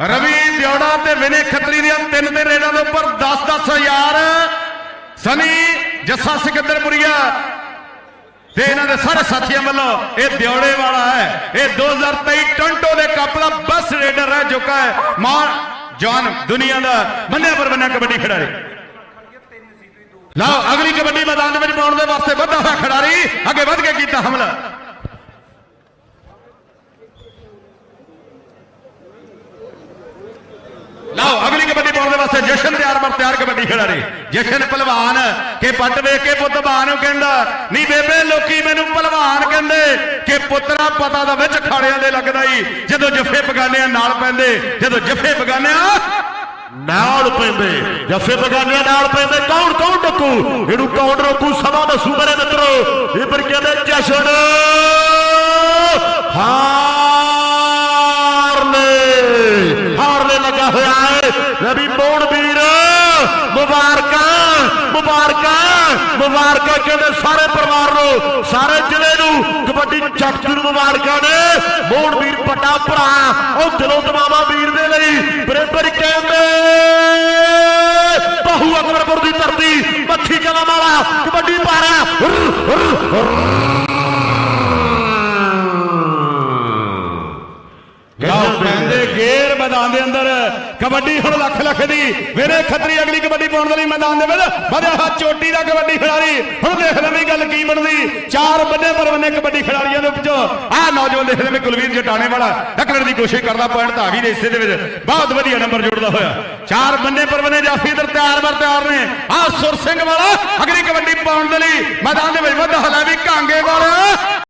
ਰਵੀ ਦਿਉੜਾ ਤੇ ਵਿਨੇ ਖੱਤਰੀ ਦੀਆਂ ਤਿੰਨ ਤਿੰਨ ਰੇਡਾਂ ਦੇ ਉੱਪਰ 10-10 ਹਜ਼ਾਰ। ਸਨੀ, ਜੱਸਾ ਸਿਕੰਦਰਪੁਰੀਆ ਤੇ ਇਹਨਾਂ ਦੇ ਸਾਰੇ ਸਾਥੀਆਂ ਵੱਲੋਂ ਇਹ ਦਿਉੜੇ ਵਾਲਾ ਹੈ। ਇਹ 2023 ਟੰਟੋ ਦੇ ਕੱਪ ਦਾ ਬਸ ਰੇਡਰ ਹੈ ਜੋਕਾ ਹੈ। ਮਾਨ ਜਾਨ ਦੁਨੀਆ ਦਾ ਮੰਨਿਆ ਪਰ ਕਬੱਡੀ ਖਿਡਾਰੀ। ਲਓ, ਅਗਲੀ ਕਬੱਡੀ ਮੈਦਾਨ ਦੇ ਵਿੱਚ ਪਾਉਣ ਦੇ ਵਾਸਤੇ ਵੱਧਾ ਹੋਇਆ ਖਿਡਾਰੀ। ਅੱਗੇ ਵੱਧ ਕੇ ਕੀਤਾ ਹਮਲਾ। ਲਓ, ਅਗਲੀ ਕਬੱਡੀ ਪਾਉਣ ਦੇ ਵਾਸਤੇ ਜਸ਼ਨ ਤਿਆਰ ਬਰ ਤਿਆਰ ਕਬੱਡੀ ਖਿਡਾਰੀ। ਜਸ਼ਨ ਪਹਿਲਵਾਨ ਕਿ ਪੱਟ ਵੇਖ ਕੇ ਪੁੱਤ ਬਾਨ ਨੂੰ ਕਹਿੰਦਾ ਨਹੀਂ ਬੇਬੇ, ਲੋਕੀ ਮੈਨੂੰ ਪਹਿਲਵਾਨ ਕਹਿੰਦੇ ਕਿ ਪੁੱਤਰਾ ਪਤਾ ਦਾ ਵਿੱਚ ਖਾੜਿਆਂ ਦੇ ਲੱਗਦਾ ਹੀ ਜਦੋਂ ਜੱਫੇ ਬਗਾਨਿਆਂ ਨਾਲ ਪੈਂਦੇ, ਜਦੋਂ ਜੱਫੇ ਬਗਾਨਿਆਂ ਨਾਲ ਪੈਂਦੇ। ਜੱਫੇ ਬਗਾਨਿਆਂ ਨਾਲ ਪੈਂਦੇ, ਕੌਣ ਕੌਣ ਡੱਕੂ? ਇਹਨੂੰ ਕੌਣ ਰੋਕੂ? ਸਮਾਂ ਦੱਸੂ ਮੇਰੇ ਮਿੱਤਰੋ। ਇਹ ਪਰ ਕਹਿੰਦੇ ਜਸ਼ਨ ਹੈ ਰਵੀ ਵੀਰ, ਮੁਬਾਰਕਾਂ ਮੁਬਾਰਕਾਂ ਮੁਬਾਰਕਾਂ ਕਹਿੰਦੇ ਸਾਰੇ ਪਰਿਵਾਰ ਨੂੰ, ਸਾਰੇ ਜ਼ਿਲ੍ਹੇ ਨੂੰ, ਕਬੱਡੀ ਜੱਟ ਨੂੰ ਮੁਬਾਰਕਾਂ ਨੇ। ਮੋਹਨ ਵੀਰ ਪੱਟਾ ਭਰਾ, ਉਹ ਦਿਲੋਂ ਦਮਾਵਾ ਵੀਰ ਦੇ ਲਈ ਬਰੇਬਰ ਕਹਿੰਦੇ। ਬਾਹੂ ਅਕਬਰਪੁਰ ਦੀ ਧਰਤੀ ਮੱਖੀ ਕਲਾ ਵਾਲਾ, ਕਬੱਡੀ ਪਾਰਾ ਲਓ ਕਹਿੰਦੇ ਗੇਰ ਮੈਦਾਨ ਦੇ ਅੰਦਰ। ਕਬੱਡੀ ਹੁਣ ਲੱਖ ਲੱਖ ਦੀ। ਵੇਰੇ ਖੱਤਰੀ ਅਗਲੀ ਕਬੱਡੀ ਪਾਉਣ ਦੇ ਲਈ ਮੈਦਾਨ ਦੇ ਵਿੱਚ ਵਧਿਆ ਹੱਥ ਚੋਟੀ ਦਾ ਕਬੱਡੀ ਖਿਡਾਰੀ। ਹੁਣ ਦੇਖ ਲਵੀਂ ਗੱਲ ਕੀ ਬਣਦੀ। ਚਾਰ ਬੰਨੇ ਪਰ ਕਬੱਡੀ ਖਿਡਾਰੀਆਂ ਦੇ ਵਿੱਚੋਂ ਆਹ ਨੌਜਵਾਨ ਦੇਖਦੇ ਲਵੀਂ ਕੁਲਵੀਰ ਜਟਾਣੇ ਵਾਲਾ। ਟੱਕਰਨ ਦੀ ਕੋਸ਼ਿਸ਼ ਕਰਦਾ ਪੁਆਇੰਟ ਤਾਂ ਆ ਵੀ ਦੇ ਵਿੱਚ। ਬਹੁਤ ਵਧੀਆ ਨੰਬਰ ਜੁੜਦਾ ਹੋਇਆ। ਚਾਰ ਬੰਨੇ ਪਰ ਬੰਨੇ ਜਾਫੀ ਇਧਰ ਤਿਆਰ ਬਰ ਤਿਆਰ ਨੇ। ਆਹ ਸੁਰ ਸਿੰਘ ਵਾਲਾ ਅਗਲੀ ਕਬੱਡੀ ਪਾਉਣ ਦੇ ਲਈ ਮੈਦਾਨ ਦੇ ਵਿੱਚ। ਵਧਾ ਹਲਾ ਵੀ ਕਾਂਗੇ ਵਾਲਾ